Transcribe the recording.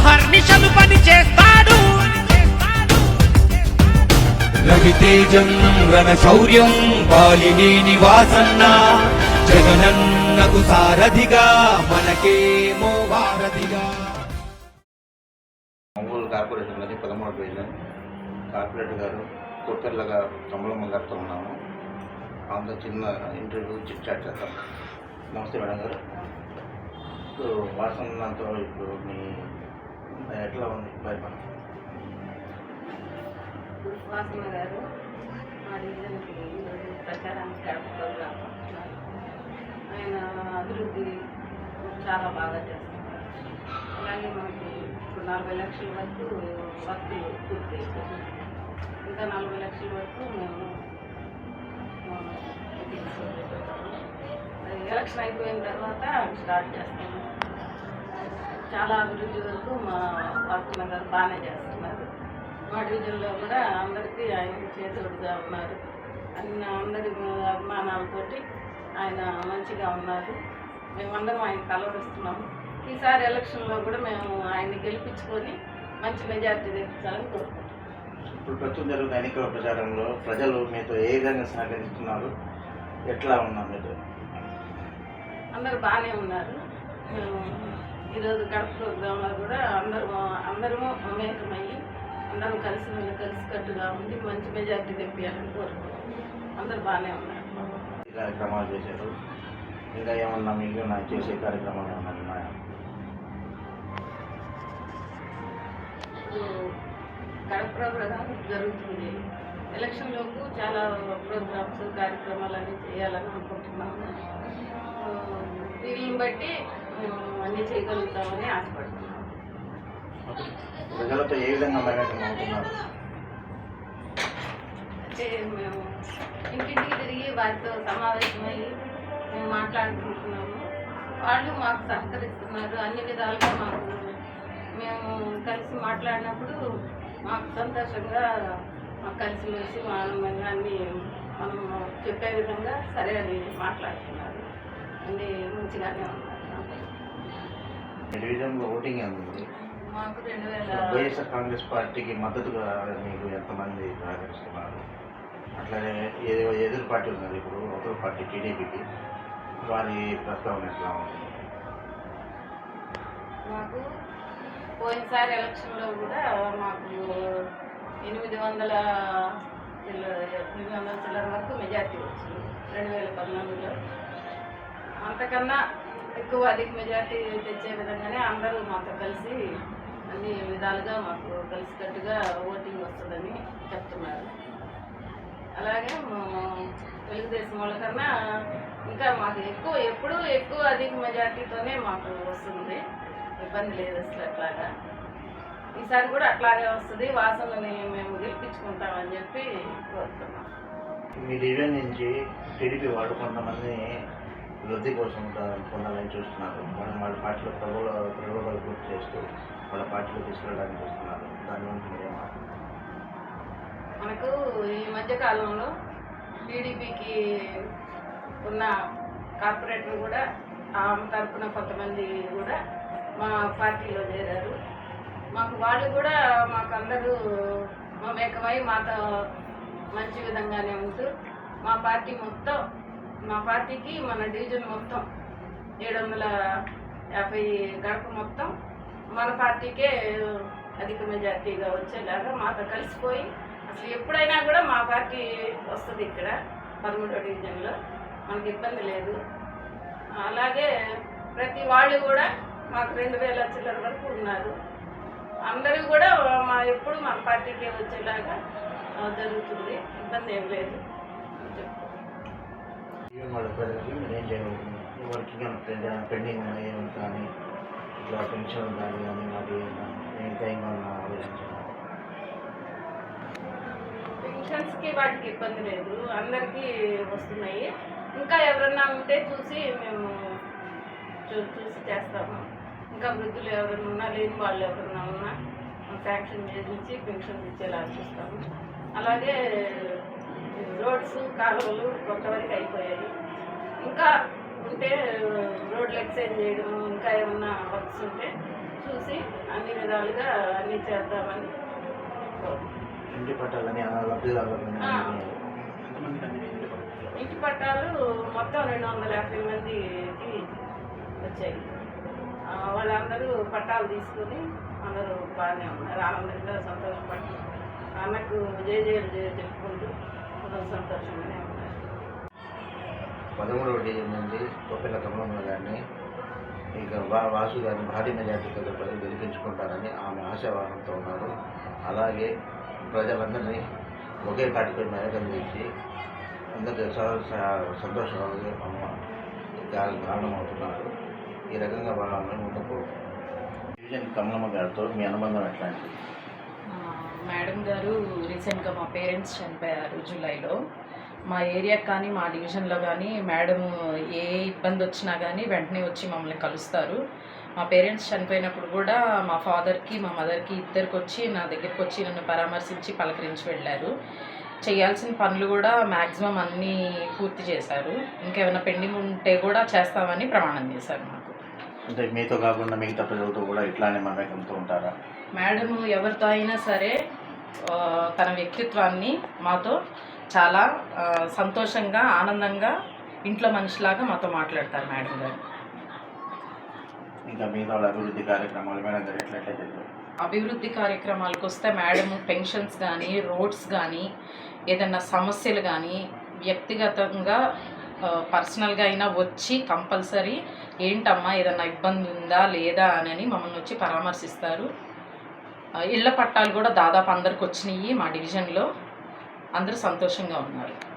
అహర్నిశలు పని చేస్తాడు. రవితేజం రణ శౌర్యం బాలినేని వాసన్న జగనన్నకు సారథిగా మనకేమో వారధిగా. ఒంగోలు కార్పొరేషన్లోని పదమూడు డివిజన్. కార్పొరేటర్ గారు కొత్తర్ల గారు కమలమ్మ గారితో ఉన్నాము. అంత చిన్న ఇంటర్వ్యూ చిట్ చాట్ చేద్దాం. నమస్తే మేడం గారు. సో వాసనతో ఇప్పుడు మీ ఎట్లా ఉంది పరిపాలన వాసన గారు మా రీజన్కి ప్రచారానికి గడపడం ఆయన అభివృద్ధి చాలా బాగా చేస్తున్నారు. అలాగే మనకి ఇప్పుడు నలభై లక్షల వరకు వర్కులు పూర్తి ఇంకా నలభై లక్షల వరకు మేము ఎలక్షన్ అయిపోయిన తర్వాత స్టార్ట్ చేస్తాం. చాలా అభివృద్ధి వరకు మా వాసన గారు బాగానే చేస్తున్నారు. మా డివిజన్లో కూడా అందరికీ ఆయన చేతుడుగా ఉన్నారు. అన్ని అందరి అభిమానాలతోటి ఆయన మంచిగా ఉన్నారు. మేమందరం ఆయన కలవరిస్తున్నాము. ఈసారి ఎలక్షన్లో కూడా మేము ఆయన్ని గెలిపించుకొని మంచి మెజార్టీ తెప్పించాలని కోరుకుంటున్నాం. ఇప్పుడు ప్రస్తుతం జరుగుతున్న ఎన్నికల ప్రచారంలో ప్రజలు మీతో ఏ విధంగా సహకరిస్తున్నారు? ఎట్లా ఉన్నారు మీరు అందరూ బాగానే ఉన్నారు. మేము ఈరోజు కడప ప్రోగ్రాంలో కూడా అందరూ అందరము మమేకమయ్యి అందరం కలిసి మెలిసి కలిసికట్టుగా ఉండి మంచి మెజార్టీ తెప్పియాలని కోరుకుంటున్నాం. అందరూ బాగానే ఉన్నారు. కార్యక్రమాలు చేశారు. ఇంకా ఏమన్నా మీకు నాకు చేసే కార్యక్రమాలు ఏమన్నా ఉన్నాయా? కడప ప్రోగ్రాం జరుగుతుంది. ఎలక్షన్లోపు చాలా ప్రోగ్రామ్స్ కార్యక్రమాలు అన్నీ చేయాలని అనుకుంటున్నాము. వీళ్ళని బట్టి మేము అన్నీ చేయగలుగుతామని ఆశపడుతున్నాము ప్రజలతో ఏ విధంగా మమేకం అవుతున్నారు అంటే మేము ఇంటింటికి తిరిగి వారితో సమావేశమయ్యి మేము మాట్లాడుకుంటున్నాము. వాళ్ళు మాకు సహకరిస్తున్నారు. అన్ని విధాలుగా మాకు మేము కలిసి మాట్లాడినప్పుడు మాకు సంతోషంగా మాకు కలిసిమెలిసి ఆనందంగా అన్ని మనం చెప్పే విధంగా సరే అని మాట్లాడుతున్నారు. అన్నీ మంచిగానే ఉన్నారు. మీ డివిజన్లో ఓటింగ్ ఎంత ఉంది వైఎస్ఆర్ కాంగ్రెస్ పార్టీకి మద్దతుగా మీకు ఎంతమంది సహకరిస్తున్నారు అట్లానే ఏదో ఎదురు పార్టీ ఉన్నారు ఇప్పుడు అవతల పార్టీ టీడీపీకి. వారి ప్రస్తావన ఎట్లా ఉంది? మాకు పోయినసారి ఎలక్షన్లో కూడా మాకు ఎనిమిది వందల ఎనిమిది వందల చిల్లర వరకు మెజార్టీ వచ్చింది. రెండు వేల పద్నాలుగులో. అంతకన్నా ఎక్కువ అధిక మెజార్టీ తెచ్చే విధంగానే అందరూ మాతో కలిసి అన్ని విధాలుగా మాకు కలిసికట్టుగా ఓటింగ్ వస్తుందని చెప్తున్నారు. అలాగే తెలుగుదేశం వాళ్ళ కన్నా ఇంకా మాకు ఎక్కువ ఎప్పుడూ ఎక్కువ అధిక మెజార్టీతోనే మాకు వస్తుంది. ఇబ్బంది లేదు అసలు అట్లాగా. ఈసారి కూడా అట్లాగే వస్తుంది. వాసనని మేము గెలిపించుకుంటామని చెప్పి కోరుతున్నాం. మీ డివిజన్ నుంచి టీడీపీ వాడు కొంతమంది వృద్ధి కోసం పొందాలని చూస్తున్నారు. వాళ్ళు వాళ్ళ పార్టీలో ప్రభుత్వ ప్రభుత్వాలు పూర్తి చేస్తూ వాళ్ళ పార్టీలో తీసుకెళ్ళడానికి చూస్తున్నారు. దాని గురించి మీరేమో మనకు ఈ మధ్య కాలంలో టీడీపీకి ఉన్న కార్పొరేటర్ కూడా ఆమె తరపున కొంతమంది కూడా మా పార్టీలో చేరారు. మాకు వాళ్ళు కూడా మాకు అందరూ మమేకమై మాతో మంచి విధంగానే ఉంటూ మా పార్టీ మొత్తం మా పార్టీకి మన డివిజన్ మొత్తం ఏడు వందల యాభై గడప మొత్తం మన పార్టీకే అధిక మెజార్టీగా వచ్చేలాగా మాతో కలిసిపోయి అసలు ఎప్పుడైనా కూడా మా పార్టీ వస్తుంది ఇక్కడ పదమూడో డివిజన్లో. మనకి ఇబ్బంది లేదు. అలాగే ప్రతి వాళ్ళు కూడా మాకు రెండు వేల చిల్లర వరకు ఉన్నారు. అందరూ కూడా మా ఎప్పుడు మన పార్టీకే వచ్చేలాగా జరుగుతుంది. ఇబ్బంది ఏం లేదు. వాళ్ళ ప్రజలకి మీరు ఏం చేయగలుగుతున్నారు వర్కింగ్ పెండింగ్ ఉన్నాయి ఏమైనా కానీ ఇట్లా పెన్షన్ కానీ కానీ వాటి ఇంకా ఏమన్నా పెన్షన్స్కి వాటికి ఇబ్బంది లేదు. అందరికీ వస్తున్నాయి. ఇంకా ఎవరన్నా ఉంటే చూసి మేము చూసి చేస్తాము. ఇంకా వృద్ధులు ఎవరైనా ఉన్నా లేని వాళ్ళు ఎవరైనా ఉన్నా శాంక్షన్ చేయించి పెన్షన్స్ ఇచ్చేలా చూస్తాము. అలాగే రోడ్స్ కాలువలు కొంతవరకు అయిపోయాయి. ఇంకా ఉంటే రోడ్లు ఎక్స్చేంజ్ చేయడం ఇంకా ఏమన్నా వర్క్స్ ఉంటే చూసి అన్ని విధాలుగా అన్ని చేద్దామని. ఇంటి పట్టాలని ఇంటి పట్టాలు? మొత్తం రెండు వందల యాభై మందికి వచ్చాయి. వాళ్ళందరూ పట్టాలు తీసుకుని అందరూ బాగానే ఉన్నారు. ఆనందంగా సంతోషపడి అన్నకు జయజయలు చెప్పుకుంటూ అందరూ సంతోషంగానే ఉన్నారు పదమూడవ డివిజన్ నుండి కొప్పెల కమలమ్మ గారిని ఇక వా వాసు గారిని భారీ మెజార్టీతో గెలిపించుకుంటారని ఆమె ఆశావాహంతో ఉన్నారు. అలాగే ప్రజలందరినీ ఒకే పార్టీపై మేరకం చేసి అందరికీ స- సంతోషంగా అమ్మ కారణమవుతున్నారు ఈ రకంగా వాళ్ళ ముందుకు డివిజన్ కమలమ్మ గారితో మీ అనుబంధం ఎట్లాంటిది మేడం గారు రీసెంట్గా మా పేరెంట్స్ చనిపోయారు జూలైలో. మా ఏరియాకి కానీ మా డివిజన్లో కానీ మేడం ఏ ఇబ్బంది వచ్చినా కానీ వెంటనే వచ్చి మమ్మల్ని కలుస్తారు. మా పేరెంట్స్ చనిపోయినప్పుడు కూడా మా ఫాదర్కి మా మదర్కి ఇద్దరికి వచ్చి నా దగ్గరికి వచ్చి నన్ను పరామర్శించి పలకరించి వెళ్ళారు. చేయాల్సిన పనులు కూడా మ్యాక్సిమం అన్నీ పూర్తి చేశారు. ఇంకేమైనా పెండింగ్ ఉంటే కూడా చేస్తామని ప్రమాణం చేశారు మాకు. అంటే మీతో కాకుండా మిగతా ప్రజలతో కూడా ఇట్లానే మమేకంతో ఉంటారా? మేడం ఎవరితో అయినా సరే తన వ్యక్తిత్వాన్ని మాతో చాలా సంతోషంగా ఆనందంగా ఇంట్లో మనిషిలాగా మాతో మాట్లాడతారు మేడం గారు. ఇంకా వాళ్ళ అభివృద్ధి కార్యక్రమాలు మేడం గారు ఎట్లా ఎట్లా చేస్తారు అభివృద్ధి కార్యక్రమాలకు వస్తే మేడం పెన్షన్స్ కానీ రోడ్స్ కానీ ఏదైనా సమస్యలు కానీ వ్యక్తిగతంగా పర్సనల్గా అయినా వచ్చి కంపల్సరీ ఏంటమ్మా ఏదైనా ఇబ్బంది ఉందా లేదా అని మమ్మల్ని వచ్చి పరామర్శిస్తారు. ఇళ్ళ ఇళ్ళ పట్టాలు కూడా దాదాపు అందరికి వచ్చినాయి మా డివిజన్లో. అందరూ సంతోషంగా ఉన్నారు.